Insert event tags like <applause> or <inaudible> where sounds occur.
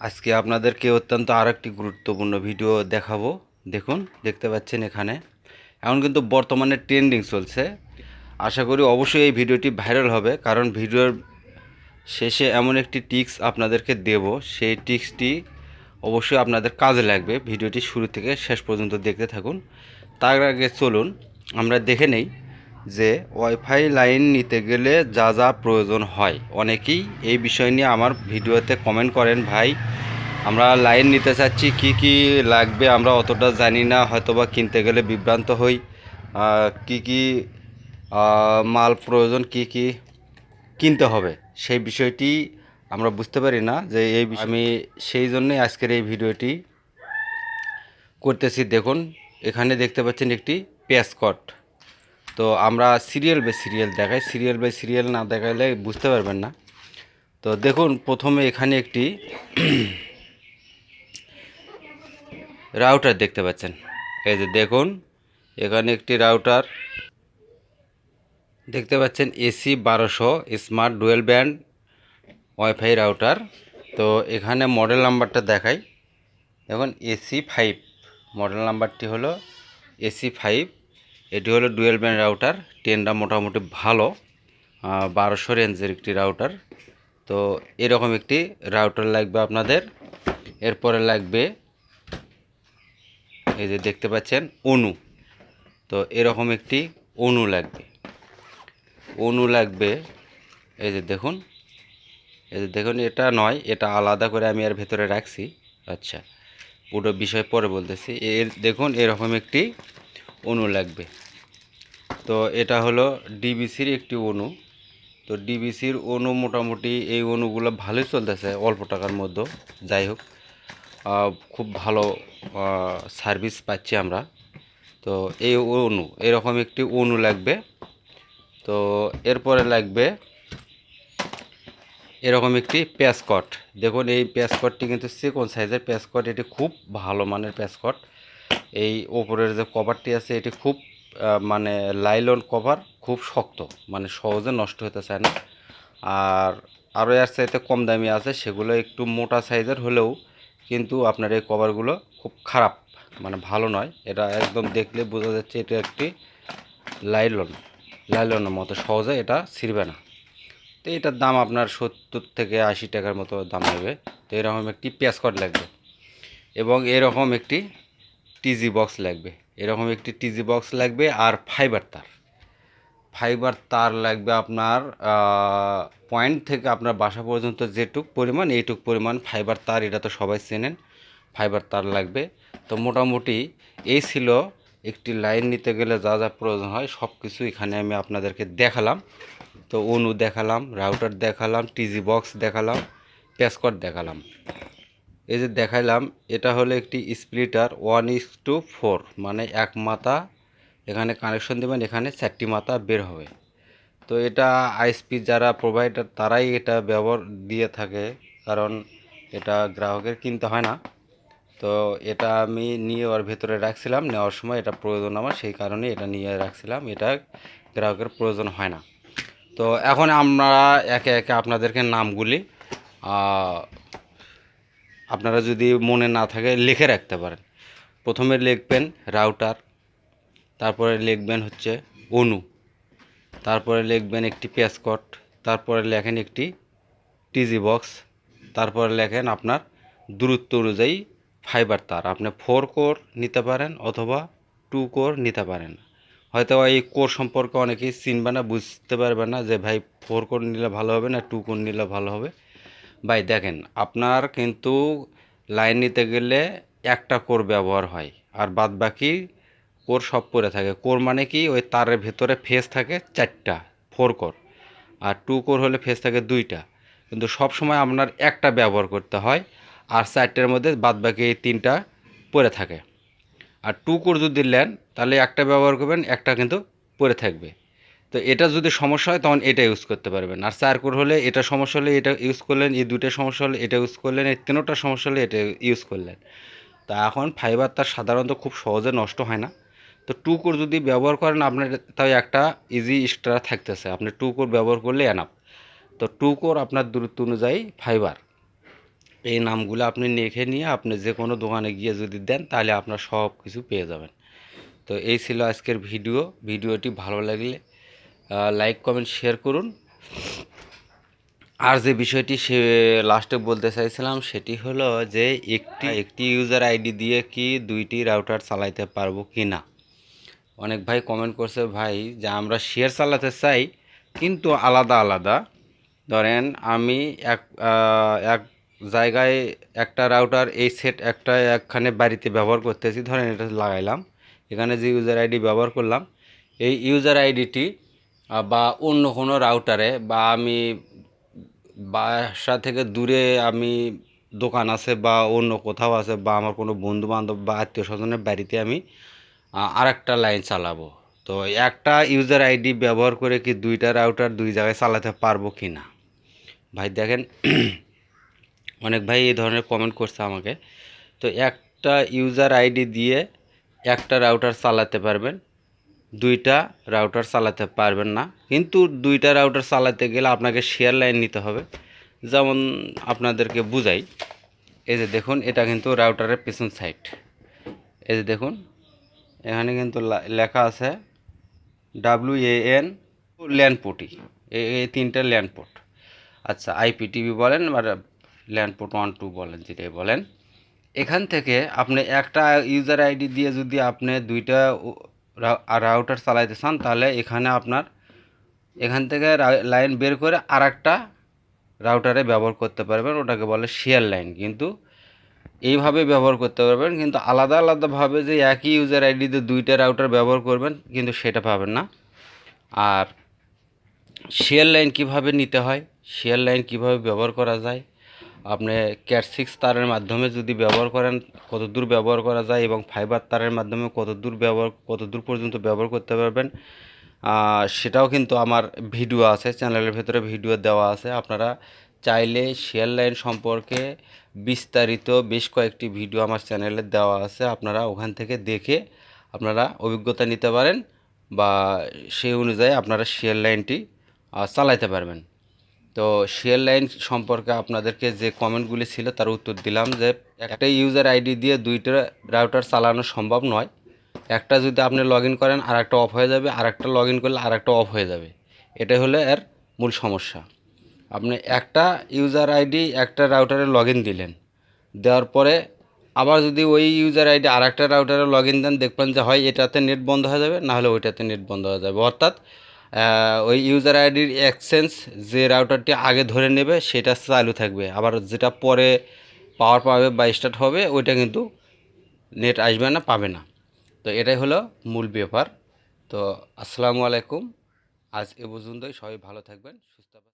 আজকে আপনাদেরকে অত্যন্ত আর একটি গুরুত্বপূর্ণ ভিডিও দেখাবো। দেখুন, দেখতে পাচ্ছেন এখানে। এখন কিন্তু বর্তমানে ট্রেন্ডিং চলছে। আশা করি অবশ্যই এই ভিডিওটি ভাইরাল হবে, কারণ ভিডিওর শেষে এমন একটি টিক্স আপনাদেরকে দেব। সেই টিক্সটি অবশ্যই আপনাদের কাজে লাগবে। ভিডিওটি শুরু থেকে শেষ পর্যন্ত দেখতে থাকুন। তার আগে চলুন, আমরা দেখে নেই যে ওয়াইফাই লাইন নিতে গেলে যা যা প্রয়োজন হয়। অনেকেই এই বিষয় নিয়ে আমার ভিডিওতে কমেন্ট করেন, ভাই আমরা লাইন নিতে চাচ্ছি, কি কি লাগবে আমরা অতটা জানি না, হয়তোবা কিনতে গেলে বিভ্রান্ত হই। কি কি মাল প্রয়োজন, কি কি কিনতে হবে, সেই বিষয়টি আমরা বুঝতে পারি না যে এই আমি সেই জন্যই আজকের এই ভিডিওটি করতেছি। দেখুন, এখানে দেখতে পাচ্ছেন একটি প্যাসকট তো আমরা সিরিয়াল বাই সিরিয়াল দেখাই, সিরিয়াল বাই সিরিয়াল না দেখাইলে বুঝতে পারবেন না। তো দেখুন, প্রথমে এখানে একটি রাউটার দেখতে পাচ্ছেন। এই যে দেখুন, এখানে একটি রাউটার। দেখতে পাচ্ছেন, এসি বারোশো, smart dual band, wifi router. তো এখানে মডেল নাম্বারটা দেখাই। এখন এসি ফাইভ, মডেল নাম্বারটি হলো এসি ফাইভ। এটি হলো ডুয়েল ব্যান্ড রাউটার, টেনটা মোটামুটি ভালো বারোশো রেঞ্জের একটি রাউটার। তো এরকম একটি রাউটার লাগবে আপনাদের। এরপরে লাগবে এই যে দেখতে পাচ্ছেন, অনু। তো এরকম একটি অনু লাগবে। অনু লাগবে, এই যে দেখুন, এই যে দেখুন, এটা নয়, এটা আলাদা করে আমি আর ভেতরে রাখছি। আচ্ছা পুরো বিষয় পরে বলতেছি। এর, দেখুন, এরকম একটি অণু লাগবে। তো এটা হলো ডিবিসির একটি অণু তো ডিবিসির অণু মোটামুটি এই অণুগুলো ভালোই চলতেছে, অল্প টাকার মধ্যে যাই হোক খুব ভালো সার্ভিস পাচ্ছি আমরা। তো এই অনু, এরকম একটি অণু লাগবে। তো এরপরে লাগবে এরকম একটি প্যাসকট দেখুন, এই প্যাসকটটি কিন্তু সেকোন সাইজের প্যাসকট এটি খুব ভালো মানের প্যাসকট এই ওপরের যে কভারটি আছে, এটি খুব মানে লাইলন কভার খুব শক্ত। মানে সহজে নষ্ট হতে চায় না। আর আরও এর চাইতে কম দামি আছে, সেগুলো একটু মোটা সাইজের হলেও কিন্তু আপনার এই কভারগুলো খুব খারাপ। মানে ভালো নয়। এটা একদম দেখলে বোঝা যাচ্ছে এটা একটি লাইলন। লাইলনের মতো সহজে এটা ছিঁড়বে না। তো এটার দাম আপনার সত্তর থেকে আশি টাকার মতো দাম নেবে তো এরকম একটি পেঁয়াজকট লাগবে। এবং এরকম একটি টিজি বক্স লাগবে। এরকম একটি টিজি বক্স লাগবে আর ফাইবার তার। ফাইবার তার লাগবে আপনার পয়েন্ট থেকে আপনার বাসা পর্যন্ত যেটুক পরিমাণ, এইটুক পরিমাণ ফাইবার তার, এটা তো সবাই চেনেন ফাইবার তার লাগবে। তো মোটামুটি এই ছিল একটি লাইন নিতে গেলে যা যা প্রয়োজন হয় সব কিছু এখানে আমি আপনাদেরকে দেখালাম। তো অনু দেখালাম রাউটার দেখালাম টিজি বক্স দেখালাম প্যাসকট দেখালাম। এই যে দেখাইলাম, এটা হলো একটি splitter one is to four মানে এক মাথা এখানে কানেকশন দেবেন, এখানে চারটি মাথা বের হবে। তো এটা আইএসপি যারা প্রোভাইডার তারাই এটা ব্যবহার দিয়ে থাকে, কারণ এটা গ্রাহকের কিনতে হয় না। তো এটা আমি নিয়ে ওর ভেতরে রাখছিলাম, নেওয়ার সময় এটা প্রয়োজন আমার, সেই কারণে এটা নিয়ে রাখছিলাম, এটা গ্রাহকের প্রয়োজন হয় না। তো এখন আমরা একে একে আপনাদেরকে নামগুলি আপনারা যদি মনে না থাকে লিখে রাখতে পারেন। প্রথমে লিখবেন রাউটার তারপরে লিখবেন হচ্ছে অনু। তারপরে লিখবেন একটি প্যাসকট তারপরে লেখেন একটি টিজি বক্স। তারপরে লেখেন আপনার দূরত্ব অনুযায়ী ফাইবার তার। আপনি ফোর কোর নিতে পারেন অথবা টু কোর নিতে পারেন। হয়তো এই কোর সম্পর্কে অনেকেই চিনবে না, বুঝতে পারবে না যে ভাই ফোর কোর নিলে ভালো হবে না টু কোর নিলে ভালো হবে। ভাই দেখেন, আপনার কিন্তু লাইন নিতে গেলে একটা কোর ব্যবহার হয়। আর বাদ বাকি কোর সব পরে থাকে। কোর মানে কি? ওই তারের ভেতরে ফেস থাকে চারটা, ফোর কোর। আর টু কোর হলে ফেস থাকে দুইটা। কিন্তু সব সময় আপনার একটা ব্যবহার করতে হয় আর চারটের মধ্যে বাদ বাকি এই তিনটা পরে থাকে। আর টু কোর যদি নেন, তাহলে একটা ব্যবহার করবেন, একটা কিন্তু পরে থাকবে। তো এটা যদি সমস্যা হয়, তখন এটা ইউজ করতে পারবেন। আর চার কোর হলে এটা সমস্যা হলে এটা ইউজ করলেন, এই দুটো সমস্যা হলে এটা ইউজ করলেন, এই তিনোটা সমস্যা হলে এটা ইউজ করলেন। তা এখন ফাইবার তার সাধারণত খুব সহজে নষ্ট হয় না। তো টু কোর যদি ব্যবহার করেন আপনার তাই একটা ইজি এক্সট্রা থাকতেছে। আপনি টু কোর ব্যবহার করলে এনাফ তো টু কোর আপনার দূরত্ব অনুযায়ী ফাইবার এই নামগুলো আপনি লিখে নিয়ে আপনি যে কোনো দোকানে গিয়ে যদি দেন তাহলে আপনার সব কিছু পেয়ে যাবেন। তো এই ছিল আজকের ভিডিও। ভিডিওটি ভালো লাগলে লাইক কমেন্ট শেয়ার করুন। আর যে বিষয়টি সে লাস্টে বলতে চাইছিলাম সেটি হলো যে একটি একটি ইউজার আইডি দিয়ে কি দুইটি রাউটার চালাইতে পারব কি না অনেক ভাই কমেন্ট করছে, ভাই, যে আমরা শেয়ার চালাতে চাই, কিন্তু আলাদা আলাদা। ধরেন আমি এক এক জায়গায় একটা রাউটার এই সেট একটা একখানে বাড়িতে ব্যবহার করতেছি, ধরেন এটা লাগাইলাম, এখানে যে ইউজার আইডি ব্যবহার করলাম, এই ইউজার আইডিটি বা অন্য কোনো রাউটারে বা আমি বাসা থেকে দূরে আমি দোকান আছে, বা অন্য কোথাও আছে, বা আমার কোনো বন্ধু বান্ধব বা আত্মীয় স্বজনের বাড়িতে আমি আর একটা লাইন চালাবো। তো একটা ইউজার আইডি ব্যবহার করে কি দুইটা রাউটার দুই জায়গায় চালাতে পারব কি না? ভাই দেখেন, <clears throat> অনেক ভাই এই ধরনের কমেন্ট করছে আমাকে। তো একটা ইউজার আইডি দিয়ে একটা রাউটার চালাতে পারবেন, দুইটা রাউটার চালাতে পারবেন না। কিন্তু দুইটা রাউটার চালাতে গেলে আপনাকে শেয়ার লাইন নিতে হবে। যেমন আপনাদেরকে বুঝাই, এই যে দেখুন, এটা কিন্তু রাউটারের পেছন সাইড এই যে দেখুন এখানে কিন্তু লেখা আছে ডাব্লিউ এ এন ল্যান্ডপোর্টই এই তিনটে ল্যান্ডপোর্ট আচ্ছা আইপিটিভি বলেন আর ল্যান্ডপোর্ট ওয়ান টু বলেন, যেটাই বলেন। এখান থেকে আপনি একটা ইউজার আইডি দিয়ে যদি আপনি দুইটা রাউটার চালাইতে চান, তাহলে এখানে আপনার এখান থেকে লাইন বের করে আর রাউটারে ব্যবহার করতে পারবেন, ওটাকে বলে শেয়ার লাইন কিন্তু এইভাবে ব্যবহার করতে পারবেন, কিন্তু আলাদা আলাদাভাবে যে একই ইউজার আইডিতে দুইটা রাউটার ব্যবহার করবেন, কিন্তু সেটা পাবেন না। আর শেয়ার লাইন কীভাবে নিতে হয় শেয়ার লাইন কীভাবে ব্যবহার করা যায়, আপনি ক্যাট সিক্স তারের মাধ্যমে যদি ব্যবহার করেন কত দূর ব্যবহার করা যায় এবং ফাইবার তারের মাধ্যমে কত দূর ব্যবহার কত দূর পর্যন্ত ব্যবহার করতে পারবেন সেটাও কিন্তু আমার ভিডিও আছে চ্যানেলের ভেতরে ভিডিও দেওয়া আছে। আপনারা চাইলে শেয়ার লাইন সম্পর্কে বিস্তারিত বেশ কয়েকটি ভিডিও আমার চ্যানেলে দেওয়া আছে, আপনারা ওখান থেকে দেখে আপনারা অভিজ্ঞতা নিতে পারেন বা সেই অনুযায়ী আপনারা শেয়ার লাইনটি চালাইতে পারবেন। তো শেয়ার লাইন সম্পর্কে আপনাদেরকে যে কমেন্টগুলি ছিল তার উত্তর দিলাম যে একটা ইউজার আইডি দিয়ে দুইটা রাউটার চালানো সম্ভব নয়। একটা যদি আপনি লগ করেন আর একটা অফ হয়ে যাবে আর একটা লগ করলে আর একটা অফ হয়ে যাবে। এটাই হলো এর মূল সমস্যা। আপনি একটা ইউজার আইডি একটা রাউটারে লগ দিলেন। দেওয়ার পরে আবার যদি ওই ইউজার আইডি আর একটা রাউটারে লগ ইন দেন, দেখবেন যে হয় এটাতে নেট বন্ধ হয়ে যাবে, না হলে ওইটাতে নেট বন্ধ হয়ে যাবে। অর্থাৎ ওই ইউজার আইডির এক্সচেঞ্জ যে রাউটারটি আগে ধরে নেবে, সেটা চালু থাকবে। আবার যেটা পরে পাওয়ার পাবে বা স্টার্ট হবে, ওইটা কিন্তু নেট আসবে না, পাবে না। তো এটাই হলো মূল ব্যাপার। তো আসসালামু আলাইকুম। আজ এ পর্যন্তই। সবাই ভালো থাকবেন, সুস্থ